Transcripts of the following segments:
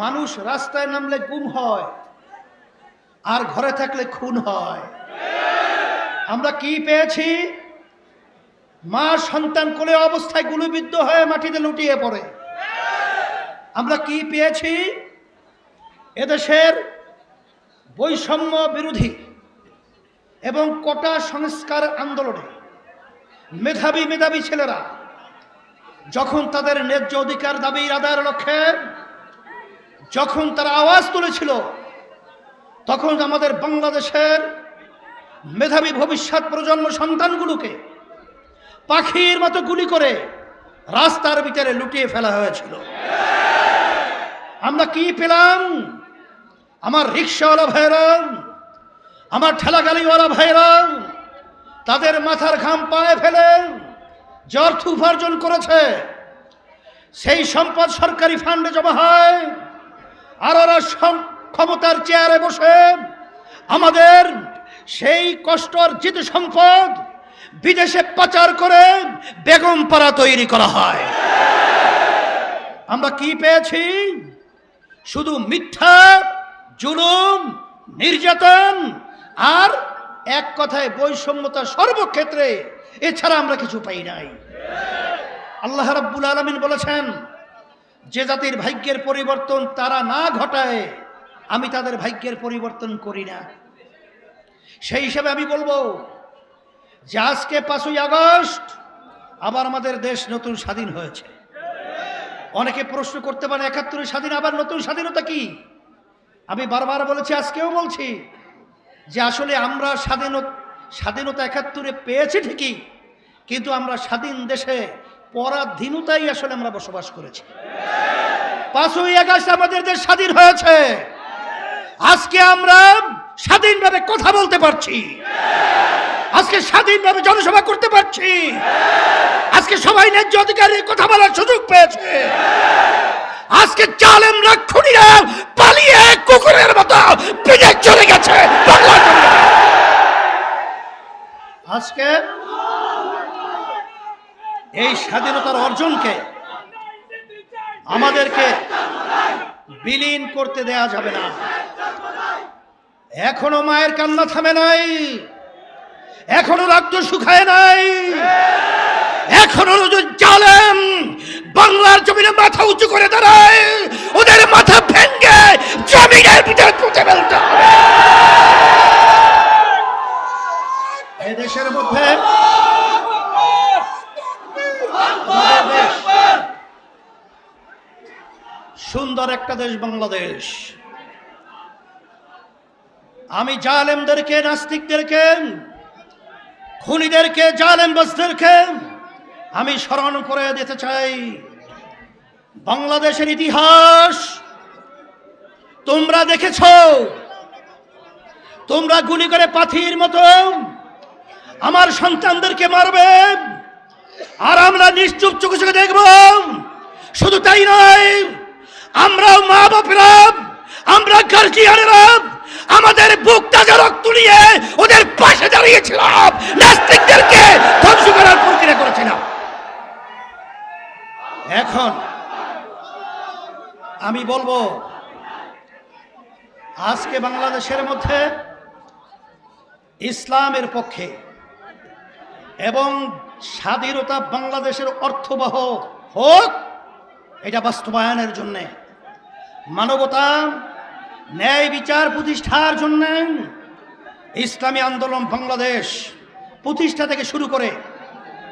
মানুষ রাস্তায় নামলে গুম হয়, আর ঘরে থাকলে খুন হয়। আমরা কি পেয়েছি? মা সন্তান কোলে অবস্থায় গুলিবিদ্ধ হয়ে মাটিতে লুটিয়ে পড়ে। আমরা কি পেয়েছি? এদেশের বৈষম্য বিরোধী এবং কোটা সংস্কার আন্দোলনে মেধাবী মেধাবী ছেলেরা যখন তাদের ন্যায্য অধিকার দাবি আদায়ের লক্ষ্যে যখন তারা আওয়াজ তুলেছিল, তখন আমাদের বাংলাদেশের মেধাবী ভবিষ্যৎ প্রজন্ম সন্তানগুলোকে পাখির মতো গুলি করে রাস্তার ভিতরে লুটিয়ে ফেলা হয়েছিল। আমরা কি পেলাম? আমার রিক্সাওয়ালা ভাইরা আমার ঠেলাগালিওয়ালা ভাইরা তাদের মাথার ঘাম পায়ে ফেলে যে অর্থ উপার্জন করেছে। সেই সম্পদ সরকারি ফান্ডে জমা হয়। আর ওরা ক্ষমতার চেয়ারে বসে আমাদের সেই কষ্ট অর্জিত সম্পদ বিদেশে পাচার করে বেগম পাড়া তৈরি করা হয়। আমরা কি পেয়েছি? শুধু মিথ্যা, জুলুম, নির্যাতন আর এক কথায় বৈষম্যতা সর্বক্ষেত্রে এছাড়া আমরা কিছু পাই নাই। আল্লাহ রাব্বুল আলমিন বলেছেন যে জাতির ভাগ্যের পরিবর্তন তারা না ঘটায়, আমি তাদের ভাগ্যের পরিবর্তন করি না। সেই হিসাবে আমি বলব, যে আজকে পাঁচই আগস্ট আবার আমাদের দেশ নতুন স্বাধীন হয়েছে। অনেকে প্রশ্ন করতে পারে, একাত্তরের স্বাধীন আবার নতুন স্বাধীনতা কি? আমি বারবার বলেছি, আজকেও বলছি যে আসলে আমরা স্বাধীনতা স্বাধীনতা একাত্তরে পেয়েছি ঠিকই, কিন্তু আমরা স্বাধীন দেশে পরাধীনতাই আসলে আমরা বসবাস করেছি। পাঁচই আগস্ট আমাদের দেশ স্বাধীন হয়েছে। আজকে আমরা স্বাধীনভাবে কথা বলতে পারছি। আজকে স্বাধীনভাবে জনসভা করতে পারছি। আজকে সবাই ন্যায্য অধিকারের কথা বলার সুযোগ পেয়েছে। আজকে জালেম রাক্ষুনিরা পালিয়ে কুকুরের মতো বিদেশ চলে গেছে। আজকে এই স্বাধীনতার অর্জনকে আমাদেরকে বিলীন করতে দেয়া যাবে না। এখনও মায়ের কান্না থামে নাই। এখনও রক্ত শুকায় নাই। এখনও জালেম বাংলার জমিনে মাথা উঁচু করে দাঁড়ায়। ওদের মাথা ভেঙ্গে জমিনের ভিতরে পুঁতে ফেলতে হবে। এদেশের মধ্যে আমাদের দেশ সুন্দর একটা দেশ বাংলাদেশ। আমি জালেমদেরকে, নাস্তিকদেরকে, খুনিদেরকে জালেম বসদেরকে আমি স্মরণ করে দিতে চাই। বাংলাদেশের ইতিহাস, তোমরা দেখেছ, তোমরা গুলি করে পাথির মতো আমার সন্তানদেরকে মারবে আর আমরা নিশ্চুপ চোখে চোখে দেখব। শুধু তাই নয় আমরা মা বাপেরা আমরা গার্জিয়ানেরা আমাদের বুক তাজা রক্ত নিয়ে ওদের পাশে দাঁড়িয়েছিলাম, নাস্তিকদেরকে ধ্বংস করার প্রক্রিয়া করেছিলাম। এখন আমি বলব, আজকে বাংলাদেশের মধ্যে ইসলামের পক্ষে এবং স্বাধীনতা বাংলাদেশের অর্থবহ হোক, এটা বাস্তবায়নের জন্যে মানবতা, ন্যায় বিচার প্রতিষ্ঠার জন্য ইসলামী আন্দোলন বাংলাদেশ প্রতিষ্ঠা থেকে শুরু করে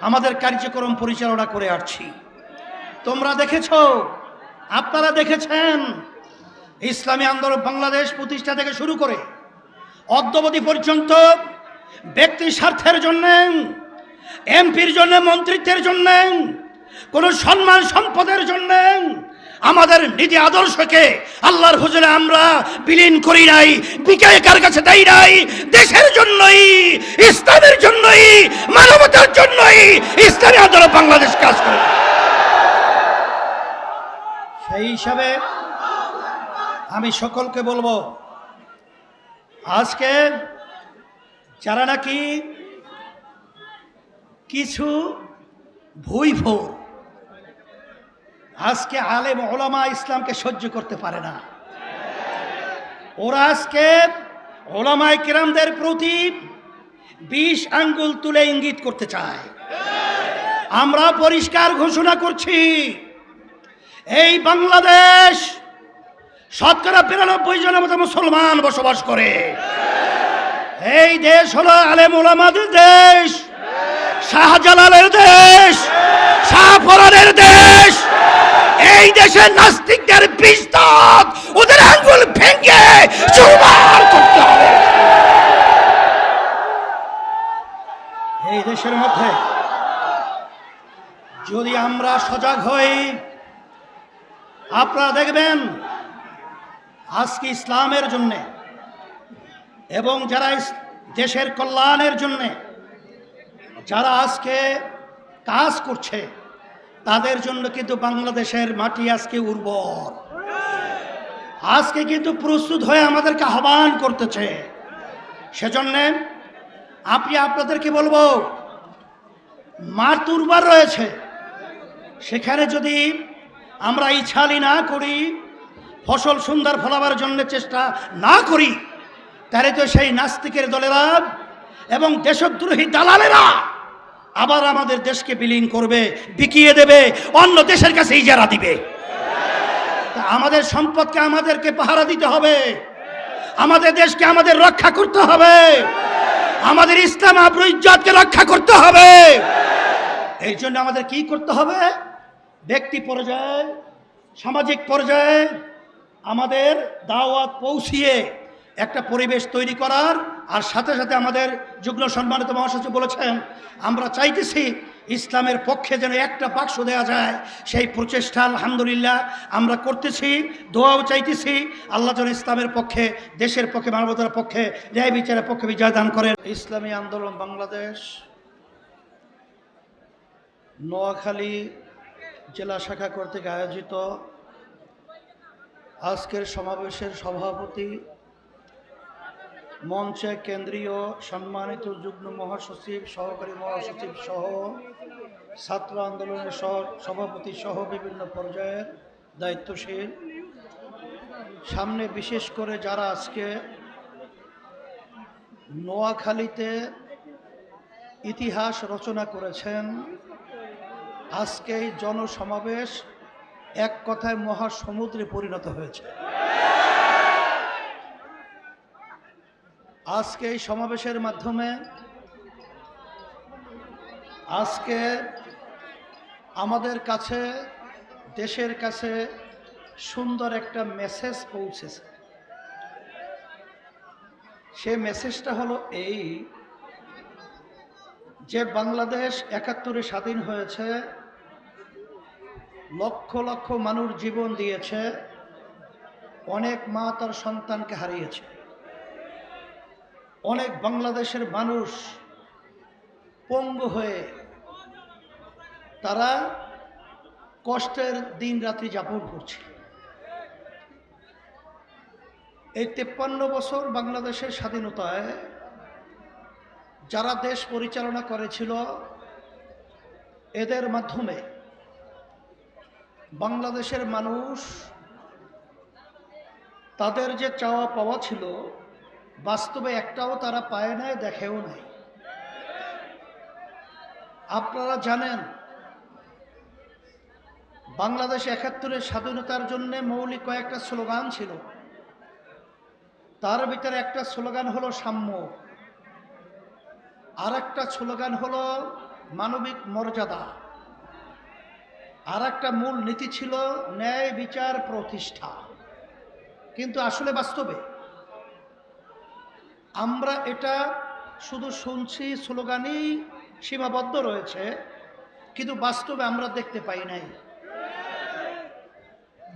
আমাদের কার্যক্রম পরিচালনা করে আসছি। তোমরা দেখেছ, আপনারা দেখেছেন, ইসলামী আন্দোলন বাংলাদেশ প্রতিষ্ঠা থেকে শুরু করে অদ্যবধি পর্যন্ত ব্যক্তি স্বার্থের জন্য, এমপির জন্য, মন্ত্রিত্বের জন্য, কোনো সম্মান সম্পদের জন্য আমাদের নীতি আদর্শকে আল্লাহর হুজুরে আমরা বিলীন করি নাই বিকে কার কাছে দেই নাই, দেশের জন্যই, ইসলামের জন্যই, মানবতার জন্যই ইসলামী আন্দোলন বাংলাদেশ কাজ করে। সেই হিসাবে আমি সকলকে বলব, আজকে যারা নাকি কিছু ভুই ভোর আজকে আলেম ওলামা ইসলামকে সহ্য করতে পারে না। ওরা আজকে ওলামায় কিরামদের প্রতি বিষ আঙ্গুল তুলে ইঙ্গিত করতে চায়। আমরা পরিষ্কার ঘোষণা করছি, এই বাংলাদেশ শতকরা বিরানব্বই জনের মতো মুসলমান বসবাস করে। এই দেশ হলো আলেম ওলামাদের দেশ, শাহজালালের দেশ শাহপরানের দেশ। এই দেশের নাস্তিকদের বিস্তার, ওদের আঙ্গুল ভেঙে চুরমার করতে হবে। এই দেশের মধ্যে যদি আমরা সজাগ হই, আপনারা দেখবেন আজকে ইসলামের জন্যে এবং যারা দেশের কল্যাণের জন্যে যারা আজকে কাজ করছে তাদের জন্য কিন্তু বাংলাদেশের মাটি আজকে উর্বর। আজকে কিন্তু প্রস্তুত হয়ে আমাদেরকে আহ্বান করতেছে। সেজন্যে আপনি আপনাদেরকে বলব, মাঠ উর্বর রয়েছে। সেখানে যদি আমরা ইচ্ছালি না করি, ফসল সুন্দর ফলাবার জন্য চেষ্টা না করি, তাহলে তো সেই নাস্তিকের দলেরা এবং দেশদ্রোহী দালালেরা আবার আমাদের দেশকে বিলীন করবে, বিকিয়ে দেবে, অন্য দেশের কাছে ইজারা দিবে। আমাদের সম্পদকে আমাদেরকে পাহারা দিতে হবে। আমাদের দেশকে আমাদের রক্ষা করতে হবে। আমাদের ইসলাম আব্রু রক্ষা করতে হবে। এই জন্য আমাদের কি করতে হবে? ব্যক্তি পর্যায়ে, সামাজিক পর্যায়ে আমাদের দাওয়াত পৌঁছিয়ে একটা পরিবেশ তৈরি করার আর সাথে সাথে আমাদের যুগ্ম সম্মানিত মহাসচিব বলেছেন, আমরা চাইতেছি ইসলামের পক্ষে যেন একটা বাক্স দেওয়া যায়। সেই প্রচেষ্টা, আলহামদুলিল্লাহ, আমরা করতেছি, দোয়াও চাইতেছি। আল্লাহ যেন ইসলামের পক্ষে, দেশের পক্ষে, মানবতার পক্ষে, ন্যায় বিচারের পক্ষে বিজয় দান করেন। ইসলামী আন্দোলন বাংলাদেশ, নোয়াখালী জেলা শাখা কর্তৃক আয়োজিত আজকের সমাবেশের সভাপতি মঞ্চে কেন্দ্রীয় সম্মানিত যুগ্ম মহাসচিব, সহকারী মহাসচিব সহ ছাত্র আন্দোলনের সভাপতি সহ বিভিন্ন পর্যায়ের দায়িত্বশীল। সামনে বিশেষ করে যারা আজকে নোয়াখালীতে ইতিহাস রচনা করেছেন, আজকে জনসমাবেশ এক কথায় মহাসমুদ্রে পরিণত হয়েছে। আজকে এই সমাবেশের মাধ্যমে আজকে আমাদের কাছে, দেশের কাছে সুন্দর একটা মেসেজ পৌঁছেছে। সে মেসেজটা হলো এই যে বাংলাদেশ একাত্তরে স্বাধীন হয়েছে, লক্ষ লক্ষ মানুষ জীবন দিয়েছে, অনেক মা তার সন্তানকে হারিয়েছে। অনেক বাংলাদেশের মানুষ পঙ্গু হয়ে তারা কষ্টের দিন রাত্রি যাপন করছে। এই তেপ্পান্ন বছর বাংলাদেশের স্বাধীনতায় যারা দেশ পরিচালনা করেছিল, এদের মাধ্যমে বাংলাদেশের মানুষ তাদের যে চাওয়া পাওয়া ছিল বাস্তবে একটাও তারা পায় নাই, দেখেও নাই। আপনারা জানেন, বাংলাদেশ একাত্তরের স্বাধীনতার জন্য মৌলিক কয়েকটা স্লোগান ছিল। তার ভিতরে একটা স্লোগান হলো সাম্য। আর একটা স্লোগান হলো মানবিক মর্যাদা। আর একটা মূল নীতি ছিল ন্যায় বিচার প্রতিষ্ঠা। কিন্তু আসলে বাস্তবে আমরা এটা শুধু শুনছি, স্লোগানই সীমাবদ্ধ রয়েছে, কিন্তু বাস্তবে আমরা দেখতে পাই নাই।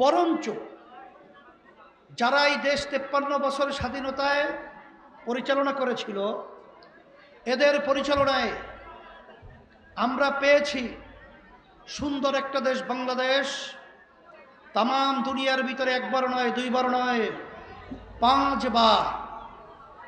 বরঞ্চ যারা এই দেশ তেপ্পান্ন বছর স্বাধীনতায় পরিচালনা করেছিল, এদের পরিচালনায় আমরা পেয়েছি সুন্দর একটা দেশ বাংলাদেশ। তাম দুনিয়ার ভিতরে একবার নয়, দুইবার নয়, পাঁচবার।